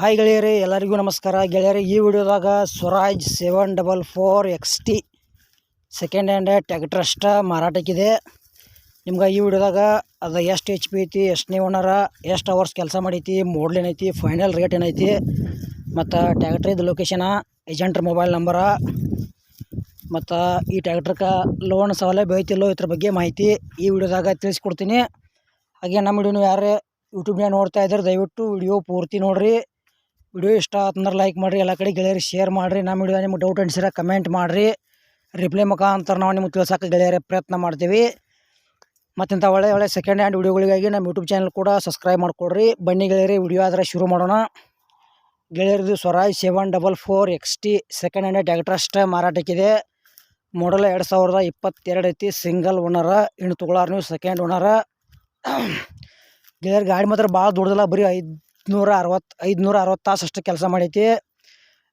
Hi ಗೆಳೆಯರೇ, ಎಲ್ಲರಿಗೂ ನಮಸ್ಕಾರ. ಗೆಳೆಯರೇ, ಈ ವಿಡಿಯೋದಾಗ Swaraj seven double four X T second hand tractor ಅಷ್ಟ ಮಾರಾಟಕ್ಕಿದೆ. ನಿಮ್ಗೆ ಈ ವಿಡಿಯೋದಾಗ ಅದು ಎಷ್ಟು ಎಚ್ ಪಿ ಐತಿ ಎಷ್ಟನೇ ಓನರ ಎಷ್ಟು ಅವರ್ಸ್ ಕೆಲಸ ಮಾಡೈತಿ ಮೋಡ್ಲ್ ಏನೈತಿ ಫೈನಲ್ ರೇಟ್ ಏನೈತಿ, ಮತ್ತು ಟ್ಯಾಕ್ಟ್ರಿದ ಲೊಕೇಶನ ಏಜೆಂಟ್ರ ಮೊಬೈಲ್ ನಂಬರ ಮತ್ತು ಈ ಟ್ಯಾಕ್ಟ್ರಕ್ಕೆ ಲೋನ್ ಸೌಲಭ್ಯ ಐತಿಲ್ಲೋ ಇದ್ರ ಬಗ್ಗೆ ಮಾಹಿತಿ ಈ ವಿಡಿಯೋದಾಗ ತಿಳಿಸ್ಕೊಡ್ತೀನಿ. ಹಾಗೆ ನಮ್ಮ ವಿಡಿಯೋನು ಯಾರೇ ಯೂಟ್ಯೂಬ್ನಾಗ ನೋಡ್ತಾ ಇದ್ದಾರೆ ದಯವಿಟ್ಟು ವಿಡಿಯೋ ಪೂರ್ತಿ ನೋಡಿರಿ. ವಿಡಿಯೋ ಇಷ್ಟ ಆತಂದ್ರೆ ಲೈಕ್ ಮಾಡಿರಿ, ಎಲ್ಲ ಕಡೆ ಗೆಳೆಯರಿಗೆ ಶೇರ್ ಮಾಡಿರಿ. ನಮ್ಮ ವಿಡಿಯೋ ನಿಮ್ಗೆ ಡೌಟ್ ಅನ್ಸಿರ ಕಮೆಂಟ್ ಮಾಡಿರಿ. ರಿಪ್ಲೈ ಮುಖಾಂತರ ನಾವು ನಿಮ್ಗೆ ತಿಳ್ಸೋಕೆ ಗೆಳೆಯರ ಪ್ರಯತ್ನ ಮಾಡ್ತೀವಿ. ಮತ್ತಿಂಥ ಒಳ್ಳೆ ಒಳ್ಳೆ ಸೆಕೆಂಡ್ ಹ್ಯಾಂಡ್ ವಿಡಿಯೋಗಳಿಗಾಗಿ ನಮ್ಮ ಯೂಟ್ಯೂಬ್ ಚಾನಲ್ ಕೂಡ ಸಬ್ಸ್ಕ್ರೈಬ್ ಮಾಡಿಕೊಡ್ರಿ. ಬನ್ನಿ ಗೆಳೆಯರಿ, ವಿಡಿಯೋ ಆದರೆ ಶುರು ಮಾಡೋಣ. ಗೆಳೆಯರದು Swaraj seven double four X T second hand tractor ಅಷ್ಟೇ ಮಾರಾಟಕ್ಕಿದೆ. ಮಾಡಲ್ ಎರಡು ಸಾವಿರದ ಇಪ್ಪತ್ತೆರಡು ಐತಿ ಸಿಂಗಲ್ ಓನರ ಇನ್ನು ತೊಗೊಳಾರ ನೀವು ಸೆಕೆಂಡ್ ಓನರ ಗೆಳೆಯರ್ ಗಾಡಿ ಮಾತ್ರ ಭಾಳ ದೊಡ್ಡದಲ್ಲ, ಬರೀ ಐದುನೂರ ಅರವತ್ತು ಐದುನೂರ ಅರವತ್ತು ತಾಸು ಅಷ್ಟು ಕೆಲಸ ಮಾಡೈತಿ.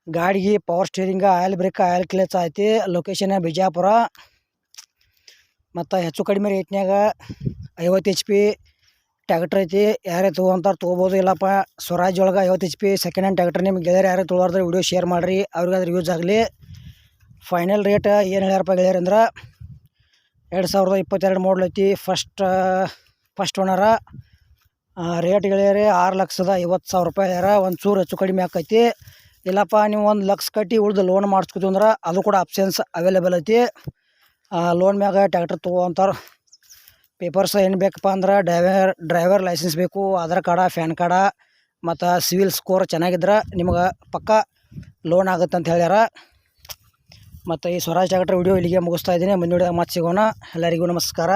ಗಾಡಿಗೆ power steering oil brake oil clutch ಐತಿ. ಲೊಕೇಶನ್ ಬಿಜಾಪುರ. ಮತ್ತು ಹೆಚ್ಚು ಕಡಿಮೆ ರೇಟ್ನಾಗ ಐವತ್ತು ಎಚ್ ಪಿ ಟ್ಯಾಕ್ಟ್ರ್ ಐತಿ. ಯಾರೇ ತೊಗೊಂತಾರೆ ತೊಗೋಬೋದು, ಇಲ್ಲಪ್ಪ. ಸ್ವರಾಜ್ ಒಳಗೆ ಐವತ್ತು H P second hand tractor ನಿಮ್ಗೆ ಗೆಳೆಯರು ಯಾರೇ ತೊಗೊಳಾರ್ದ್ರೆ ವಿಡಿಯೋ ಶೇರ್ ಮಾಡಿರಿ. ಅವ್ರಿಗಾದ್ರೆ ಯೂಸ್ ಆಗಲಿ. ಫೈನಲ್ ರೇಟ್ ಏನು ಹೇಳ್ಯಾರಪ್ಪ ಗೆಳೆಯರು ಅಂದ್ರೆ, ಎರಡು ಸಾವಿರದ ಇಪ್ಪತ್ತೆರಡು ಮಾಡಲ್ ಐತಿ. ಫಸ್ಟ್ ಫಸ್ಟ್ ಓನರ ರೇಟ್ ಗೆಳೆಯರೆ, ಆರು ಲಕ್ಷದ ಐವತ್ತು ಸಾವಿರ ರೂಪಾಯಿ ಯಾರ ಒಂದು ಚೂರು ಹೆಚ್ಚು ಕಡಿಮೆ ಆಕೈತಿ. ಇಲ್ಲಪ್ಪ, ನೀವು ಒಂದು ಲಕ್ಷ ಕಟ್ಟಿ ಉಳ್ದು ಲೋನ್ ಮಾಡಿಸ್ಕೊತೀವಿ ಅಂದ್ರೆ ಅದು ಕೂಡ ಆಪ್ಷನ್ಸ್ ಅವೈಲೇಬಲ್ ಐತಿ. ಲೋನ್ ಮ್ಯಾಗ ಟ್ಯಾಕ್ಟರ್ ತೊಗೊಂತಾರೆ. ಪೇಪರ್ಸ್ ಏನು ಬೇಕಪ್ಪ ಅಂದ್ರೆ ಡ್ರೈವರ್ ಡ್ರೈವರ್ ಲೈಸೆನ್ಸ್ ಬೇಕು ಆಧಾರ್ ಕಾರ್ಡ ಫ್ಯಾನ್ ಕಾರ್ಡ ಮತ್ತು ಸಿವಿಲ್ ಸ್ಕೋರ್ ಚೆನ್ನಾಗಿದ್ರೆ ನಿಮ್ಗೆ ಪಕ್ಕ ಲೋನ್ ಆಗುತ್ತೆ ಅಂತ ಹೇಳ್ಯಾರ. ಮತ್ತು ಈ ಸ್ವರಾಜ್ ಟ್ಯಾಕ್ಟರ್ ವಿಡಿಯೋ ಇಲ್ಲಿಗೆ ಮುಗಿಸ್ತಾ ಇದ್ದೀನಿ. ಮುಂದಿನ ಮತ್ತೆ ಸಿಗೋಣ. ಎಲ್ಲರಿಗೂ ನಮಸ್ಕಾರ.